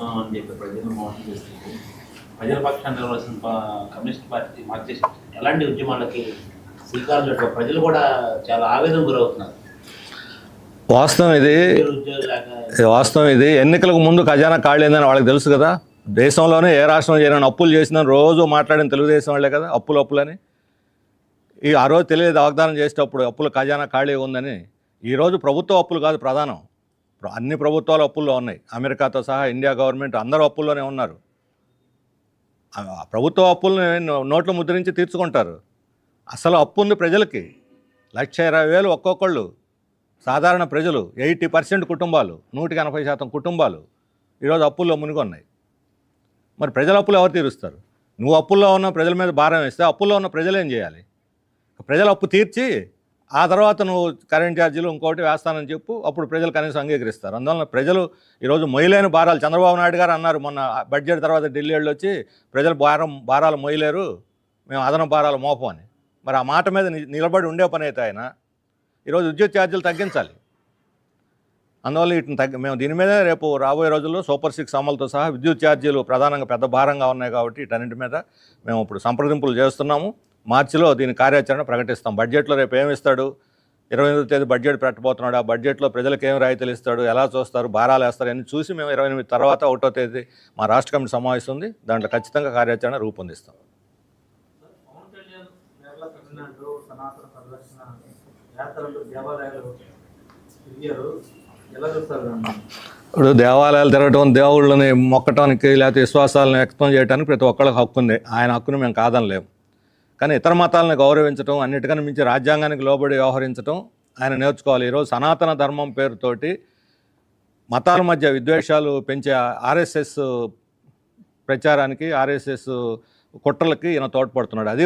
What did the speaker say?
చేస్తాం అని చెప్పి ప్రజలు మోసం చేస్తుంది ప్రజల పక్షాన్ని నిలవలసిన కమ్యూనిస్ట్ పార్టీ మార్క్సిస్ట్ ఎలాంటి ఉద్యమాలకి శ్రీకారం చుట్టూ ప్రజలు కూడా చాలా ఆవేదన గురవుతున్నారు. వాస్తవం ఇది. వాస్తవం ఇది. ఎన్నికలకు ముందు ఖజానా ఖాళీందని వాళ్ళకి తెలుసు కదా. దేశంలోనే ఏ రాష్ట్రం చేయని అప్పులు చేసిన రోజు మాట్లాడిన తెలుగుదేశం వాళ్ళే కదా అప్పులు అప్పులని. ఈ ఆ రోజు తెలియదు వాగ్దానం చేసేటప్పుడు అప్పుల ఖజానా ఖాళీ ఉందని. ఈరోజు ప్రభుత్వ అప్పులు కాదు ప్రధానం. ప్ర- అన్ని ప్రభుత్వాలు అప్పుల్లో ఉన్నాయి. అమెరికాతో సహా ఇండియా గవర్నమెంట్ అందరూ అప్పుల్లోనే ఉన్నారు. ఆ ప్రభుత్వ అప్పులను నోట్లు ముద్రించి తీర్చుకుంటారు. అసలు అప్పు ఉంది ప్రజలకి. లక్ష ఇరవై వేలు ఒక్కొక్కళ్ళు. సాధారణ ప్రజలు ఎయిటీ పర్సెంట్ కుటుంబాలు నూటికి ఎనభై శాతం కుటుంబాలు ఈరోజు అప్పుల్లో మునిగొన్నాయి. మరి ప్రజల అప్పులు ఎవరు తీరుస్తారు? నువ్వు అప్పుల్లో ఉన్న ప్రజల మీద భారం వేస్తే అప్పుల్లో ఉన్న ప్రజలు ఏం చేయాలి? ప్రజల అప్పు తీర్చి ఆ తర్వాత నువ్వు కరెంట్ ఛార్జీలు ఇంకోటి వేస్తానని చెప్పు అప్పుడు ప్రజలు కనీసం అంగీకరిస్తారు. అందువలన ప్రజలు ఈరోజు మొయ్యలేని భారాలు చంద్రబాబు నాయుడు గారు అన్నారు మొన్న బడ్జెట్ తర్వాత ఢిల్లీ వెళ్ళి వచ్చి ప్రజలు భారం భారాలు మొయ్యలేరు మేము అదన భారాలు మోపం అని. మరి ఆ మాట మీద ని- నిలబడి ఉండే పని అయితే ఆయన ఈరోజు విద్యుత్ ఛార్జీలు తగ్గించాలి. అందువల్ల వీటిని తగ్గి మేము దీని మీద రేపు రాబోయే రోజుల్లో సూపర్ సిక్స్ అమలుతో సహా విద్యుత్ ఛార్జీలు ప్రధానంగా పెద్ద భారంగా ఉన్నాయి కాబట్టి వీటన్నింటి మీద మేము ఇప్పుడు సంప్రదింపులు చేస్తున్నాము. మార్చిలో దీని కార్యాచరణ ప్రకటిస్తాం. బడ్జెట్లో రేపు ఏమిస్తాడు ఇరవై ఎనిమిదో తేదీ బడ్జెట్ పెట్టబోతున్నాడు. ఆ బడ్జెట్లో ప్రజలకు ఏం రాయితీలు ఇస్తాడు? ఎలా చూస్తారు? భారాలు వేస్తారు? అని చూసి మేము ఇరవై ఎనిమిది తర్వాత ఒకటో తేదీ మా రాష్ట్ర కమిటీ సమావేశం ఉంది దాంట్లో ఖచ్చితంగా కార్యాచరణ రూపొందిస్తాం. ఇప్పుడు దేవాలయాలు తిరగటం దేవుళ్ళని మొక్కటానికి లేకపోతే విశ్వాసాలను వ్యక్తం చేయడానికి ప్రతి ఒక్కళ్ళకి హక్కు ఉంది. ఆయన హక్కును మేము కాదనలేము. కానీ ఇతర మతాలను గౌరవించడం అన్నిటికన్నా మించి రాజ్యాంగానికి లోబడి వ్యవహరించడం ఆయన నేర్చుకోవాలి. ఈరోజు సనాతన ధర్మం పేరుతోటి మతాల మధ్య విద్వేషాలు పెంచే ఆర్ఎస్ఎస్ ప్రచారానికి ఆర్ఎస్ఎస్ కుట్రలకి ఈయన తోడ్పడుతున్నాడు. అది